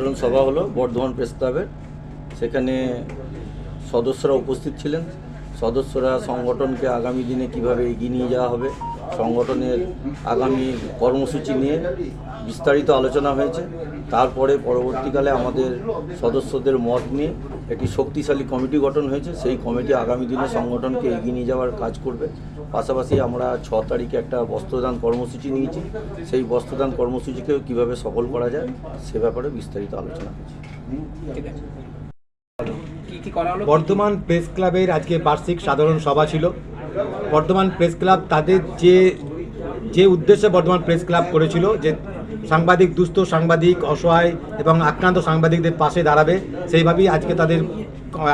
সাধারণ সভা হলো, বর্ধমান প্রেস ক্লাবের। সেখানে সদস্যরা উপস্থিত ছিলেন। সদস্যরা সংগঠনকে আগামী দিনে কীভাবে এগিয়ে নিয়ে যাওয়া হবে সংগঠনের আগামী কর্মসূচি নিয়ে বিস্তারিত আলোচনা হয়েছে। তারপরে পরবর্তীকালে আমাদের সদস্যদের মত নিয়ে একটি শক্তিশালী কমিটি গঠন হয়েছে। সেই কমিটি আগামী দিনে সংগঠনকে এগিয়ে নিয়ে যাওয়ার কাজ করবে। পাশাপাশি আমরা ছ তারিখে একটা বস্ত্রদান কর্মসূচি নিয়েছি। সেই বস্ত্রদান কর্মসূচিকেও কীভাবে সফল করা যায় সে ব্যাপারে বিস্তারিত আলোচনা হয়েছে ঠিক আছে কি কি করা হলো? বর্ধমান প্রেস ক্লাবের আজকে বার্ষিক সাধারণ সভা ছিল। বর্ধমান প্রেস ক্লাব তাদের যে যে উদ্দেশ্যে বর্ধমান প্রেস ক্লাব করেছিল, যে সাংবাদিক, দুস্থ সাংবাদিক, অসহায় এবং আক্রান্ত সাংবাদিকদের পাশে দাঁড়াবে, সেইভাবেই আজকে তাদের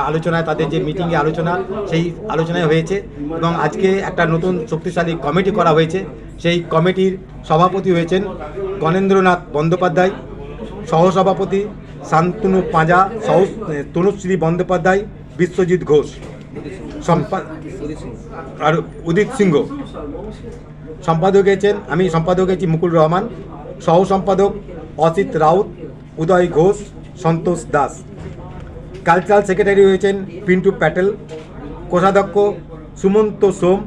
আলোচনায়, তাদের যে মিটিংয়ে আলোচনা, সেই আলোচনায় হয়েছে এবং আজকে একটা নতুন শক্তিশালী কমিটি করা হয়েছে। সেই কমিটির সভাপতি হয়েছেন গণেন্দ্রনাথ বন্দ্যোপাধ্যায়, সহসভাপতি শান্তনু পাঁজা সহ তনুশ্রী বন্দ্যোপাধ্যায়, বিশ্বজিৎ ঘোষ। আর উদিত সিংহ। সম্পাদক হয়েছেন, আমি সম্পাদক হয়েছি মুকুল রহমান। সহ সম্পাদক অসিত রাউত, উদয় ঘোষ, সন্তোষ দাস। কালচারাল সেক্রেটারি হয়েছেন পিন্টু প্যাটেল। কোষাধ্যক্ষ সুমন্ত সোম,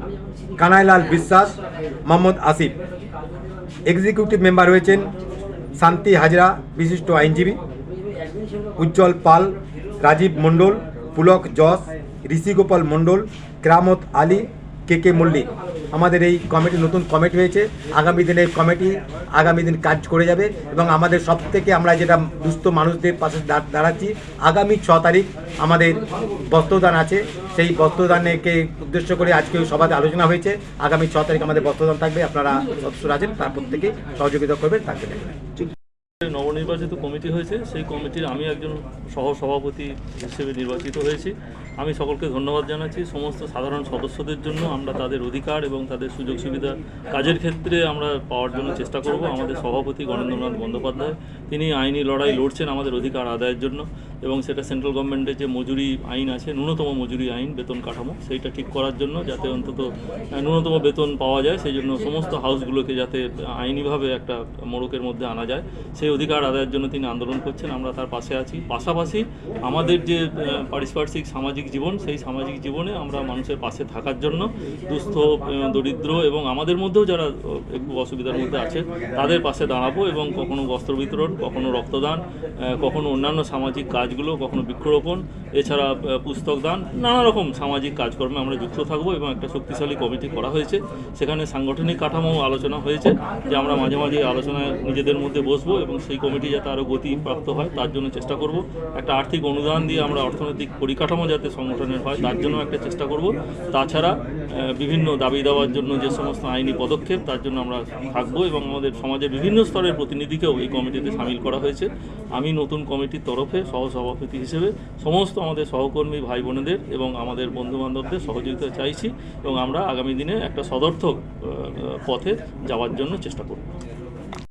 কানাইলাল বিশ্বাস, মোহাম্মদ আসিফ। এক্সিকিউটিভ মেম্বার হয়েছেন শান্তি হাজরা, বিশিষ্ট আইনজীবী। উজ্জ্বল পাল, রাজীব মণ্ডল, পুলক যশ ঋষিগোপাল মণ্ডল, ক্রামত আলী, কে কে মল্লিক। আমাদের এই কমিটি নতুন কমিটি হয়েছে। আগামী দিনে এই কমিটি, আগামী দিন কাজ করে যাবে এবং আমাদের সব থেকে আমরা যেটা দুস্থ মানুষদের পাশে দাঁড়াচ্ছি, আগামী ছ তারিখ আমাদের বস্ত্রদান আছে। সেই বস্ত্রদানকে উদ্দেশ্য করে আজকে সভাতে আলোচনা হয়েছে। আগামী ছ তারিখ আমাদের বস্ত্রদান থাকবে। আপনারা সদস্যরা আছেন, তার প্রত্যেকে সহযোগিতা করবেন থাকবে নবনির্বাচিত কমিটি হয়েছে, সেই কমিটির আমি একজন সহ সভাপতি হিসেবে নির্বাচিত হয়েছি। আমি সকলকে ধন্যবাদ জানাচ্ছি। সমস্ত সাধারণ সদস্যদের জন্য আমরা তাদের অধিকার এবং তাদের সুযোগ সুবিধা কাজের ক্ষেত্রে আমরা পাওয়ার জন্য চেষ্টা করব। আমাদের সভাপতি গণেন্দ্রনাথ বন্দ্যোপাধ্যায়, তিনি আইনি লড়াই লড়ছেন আমাদের অধিকার আদায়ের জন্য। এবং সেটা সেন্ট্রাল গভর্নমেন্টের যে মজুরি আইন আছে, ন্যূনতম মজুরি আইন, বেতন কাঠামো, সেইটা ঠিক করার জন্য যাতে অন্তত ন্যূনতম বেতন পাওয়া যায়, সেই জন্য সমস্ত হাউসগুলোকে যাতে আইনিভাবে একটা মোড়কের মধ্যে আনা যায়। সেই অধিকার আদায়ের জন্য তিনি আন্দোলন করছেন, আমরা তার পাশে আছি। পাশাপাশি আমাদের যে পারিপার্শ্বিক সামাজিক জীবন, সেই সামাজিক জীবনে আমরা মানুষের পাশে থাকার জন্য দুস্থ দরিদ্র এবং আমাদের মধ্যেও যারা একটু অসুবিধার মধ্যে আছে, তাদের পাশে দাঁড়াবো এবং কখনো বস্ত্র বিতরণ, কখনো রক্তদান কখনো অন্যান্য সামাজিক কাজগুলো কখনো বৃক্ষরোপণ, এছাড়া পুস্তক দান, নানা রকম সামাজিক কাজকর্মে আমরা যুক্ত থাকব এবং একটা শক্তিশালী কমিটি করা হয়েছে। সেখানে সাংগঠনিক কাঠামো আলোচনা হয়েছে, যে আমরা মাঝে মাঝে আলোচনায় নিজেদের মধ্যে বসবো এবং সেই কমিটি যাতে আরও গতিপ্রাপ্ত হয়, তার জন্য চেষ্টা করব। একটা আর্থিক অনুদান দিয়ে আমরা অর্থনৈতিক পরিকাঠামো যাতে সংগঠনের হয়, তার জন্য একটা চেষ্টা করব। তাছাড়া বিভিন্ন দাবি দেওয়ার জন্য যে সমস্ত আইনি পদক্ষেপ, তার জন্য আমরা থাকব এবং আমাদের সমাজের বিভিন্ন স্তরের প্রতিনিধিকেও এই কমিটিতে সামিল করা হয়েছে। আমি নতুন কমিটির তরফে সহসভাপতি হিসেবে সমস্ত আমাদের সহকর্মী ভাই বোনেদের এবং আমাদের বন্ধু বান্ধবদের সহযোগিতা চাইছি এবং আমরা আগামী দিনে একটা সদর্থক পথে যাওয়ার জন্য চেষ্টা করব।